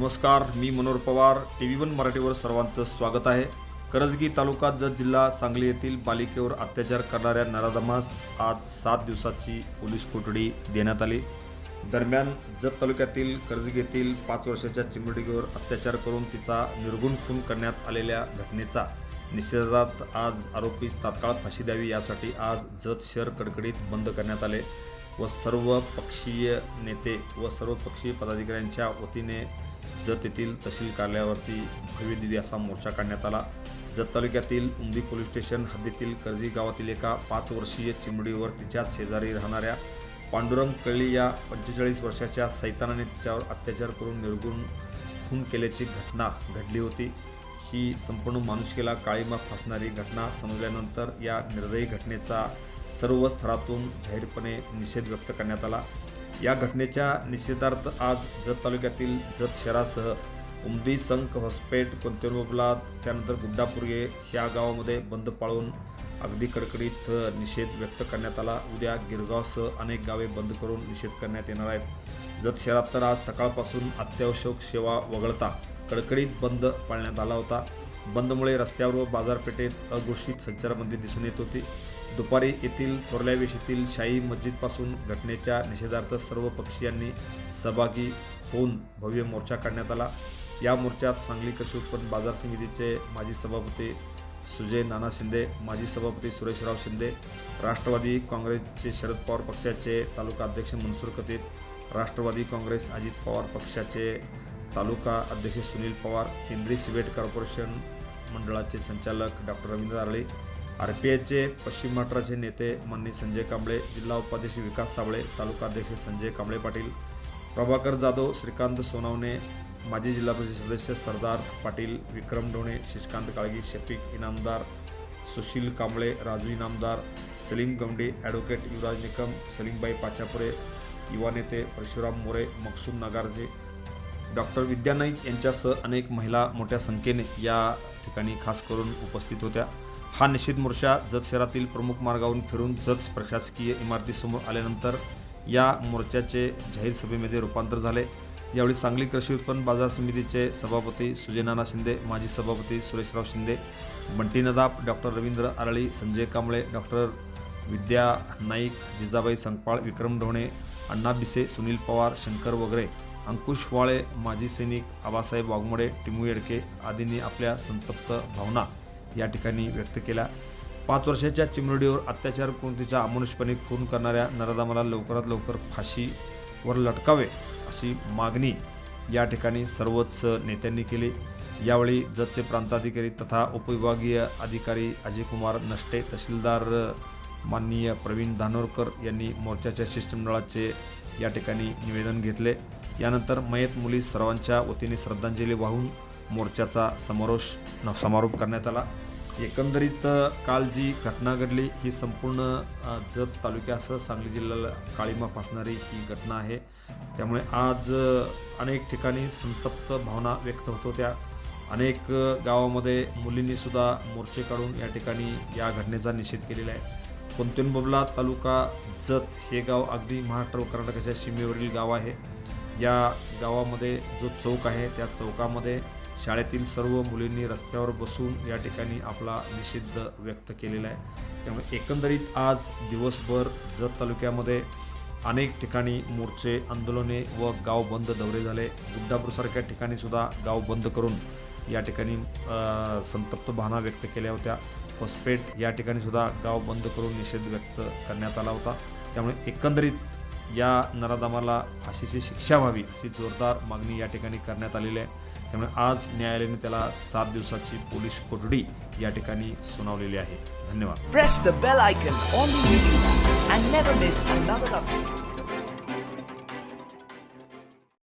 नमस्कार मी Manohar Pawar T V one मराठीवर सर्वांचं स्वागत आहे. करजगी तालुका जत जिल्हा सांगली येथील बालिकेवर अत्याचार करणाऱ्या नराधमास आज सात दिवसाची पोलीस कोठडी देण्यात आली. दरम्यान जत तालुक्यातील करजगी येथील पाच वर्षाच्या चिमुडीवर अत्याचार करून तिचा निर्गुण खून करण्यात आलेल्या घटनेचा निषेधात आज आरोपीस तात्काळ फाशी द्यावी यासाठी आज जत शहर कडकडीत बंद करण्यात आले व सर्व पक्षीय नेते व सर्व पक्षीय पदाधिकाऱ्यांच्या वतीने जत येथील तहसील कार्यालयावरती भव्य असा मोर्चा काढण्यात आला. जत तालुक्यातील उमदी पोलीस स्टेशन हद्दीतील कर्जी गावातील एका पाच वर्षीय चिमडीवर तिच्याच शेजारी राहणाऱ्या पांडुरंग कळी या पंचेचाळीस वर्षाच्या सैतानाने तिच्यावर अत्याचार करून निर्गुण खून केल्याची घटना घडली होती. ही संपूर्ण माणुसकीला काळीमा फासणारी घटना समजल्यानंतर या निर्दयी घटनेचा सर्व स्तरातून जाहीरपणे निषेध व्यक्त करण्यात आला. या घटनेच्या निषेधार्थ आज जत तालुक्यातील जत शहरासह उमदी संख हॉस्पेट कोणतेरुबला त्यानंतर गुड्डापुर्ये ह्या गावामध्ये बंद पाळून अगदी कडकडीत निषेध व्यक्त करण्यात आला. उद्या गिरगावसह अनेक गावे बंद करून निषेध करण्यात येणार आहेत. जत शहरात तर आज सकाळपासून अत्यावश्यक सेवा वगळता कडकडीत बंद पाळण्यात आला होता. बंदमुळे रस्त्यावर व बाजारपेठेत अघोषित संचारबंदी दिसून येत होती. दुपारी येथील थोरल्या येथील शाही मस्जिदपासून घटनेच्या निषेधार्थ सर्व पक्षीयांनी सहभागी होऊन भव्य मोर्चा काढण्यात आला. या मोर्चात सांगली कृषी उत्पन्न बाजार समितीचे माजी सभापती सुजय नाना शिंदे माजी सभापती सुरेशराव शिंदे राष्ट्रवादी काँग्रेसचे शरद पवार पक्षाचे तालुका अध्यक्ष मनसूर कतीब राष्ट्रवादी काँग्रेस अजित पवार पक्षाचे तालुका अध्यक्ष सुनील पवार केंद्रीय सिवेट कॉर्पोरेशन मंडळाचे संचालक doctor Ravindra Arale R P आयचे पश्चिम महाराष्ट्राचे नेते माननीय संजय कांबळे जिल्हा उपाध्यक्ष विकास साबळे तालुकाध्यक्ष संजय कांबळे पाटील प्रभाकर जाधव श्रीकांत सोनावणे माजी जिल्हा परिषद सदस्य सरदार पाटील विक्रम ढोणे शशिकांत काळगी शफीक इनामदार सुशील कांबळे राजू इनामदार सलीम गवंडे ॲडव्होकेट युवराज निकम सलीमबाई पाचापुरे युवा नेते परशुराम मोरे मकसूद नगारजे डॉक्टर विद्या नाईक यांच्यासह अनेक महिला मोठ्या संख्येने या ठिकाणी खास करून उपस्थित होत्या. हा निषेध मोर्चा जत शहरातील प्रमुख मार्गावरून फिरून जत प्रशासकीय इमारतीसमोर आल्यानंतर या मोर्चाचे जाहीर सभेमध्ये रूपांतर झाले. यावेळी सांगली कृषी उत्पन्न बाजार समितीचे सभापती सुजयनाना शिंदे माजी सभापती सुरेशराव शिंदे बंटी नदाप डॉक्टर रवींद्र आरळी संजय कांबळे डॉक्टर विद्या नाईक जिजाबाई संकपाळ विक्रम ढोणे अण्णा बिसे सुनील पवार शंकर वगैरे अंकुश वाळे माजी सैनिक आबासाहेब वाघमोडे टिमू येडके आदींनी आपल्या संतप्त भावना या ठिकाणी व्यक्त केला. पाच वर्षाच्या चिमुरडीवर अत्याचार करून तिच्या अमानुषपणे खून करणाऱ्या नराधामाला लवकरात लवकर फाशीवर लटकावे अशी मागणी या ठिकाणी सर्वच नेत्यांनी केली. यावेळी जतचे प्रांताधिकारी तथा उपविभागीय अधिकारी अजयकुमार नष्टे तहसीलदार माननीय प्रवीण धानोरकर यांनी मोर्चाच्या शिष्टमंडळाचे या ठिकाणी निवेदन घेतले. यानंतर मयत मुली सर्वांच्या वतीने श्रद्धांजली वाहून मोर्चाचा समारोश न- समारोप करण्यात आला. एकंदरीत काल जी घटना घडली ही संपूर्ण जत तालुक्यासह सांगली जिल्ह्याला काळीमा फासणारी ही घटना आहे. त्यामुळे आज अनेक ठिकाणी संतप्त भावना व्यक्त होत होत्या. अनेक गावामध्ये मुलींनीसुद्धा मोर्चे काढून या ठिकाणी या घटनेचा निषेध केलेला आहे. कोंतुनबबला तालुका जत हे गाव अगदी महाराष्ट्र व कर्नाटकाच्या सीमेवरील गाव आहे. या गावामध्ये जो चौक आहे त्या चौकामध्ये शाळेतील सर्व मुलींनी रस्त्यावर बसून या ठिकाणी आपला निषेध व्यक्त केलेला आहे. त्यामुळे एकंदरीत आज दिवसभर जत तालुक्यामध्ये अनेक ठिकाणी मोर्चे आंदोलने व गाव बंद दौरे झाले. गुड्डापूरसारख्या ठिकाणीसुद्धा गाव बंद करून या ठिकाणी संतप्त भावना व्यक्त केल्या होत्या. फसपेट या ठिकाणी सुद्धा गाव बंद करून निषेध व्यक्त करण्यात आला होता. त्यामुळे एकंदरीत या नरादामाला फाशीची शिक्षा व्हावी अशी जोरदार मागणी या ठिकाणी करण्यात आलेली आहे. त्यामुळे आज न्यायालयाने त्याला सात दिवसाची पोलीस कोठडी या ठिकाणी सुनावलेली आहे. धन्यवाद. Press the bell icon on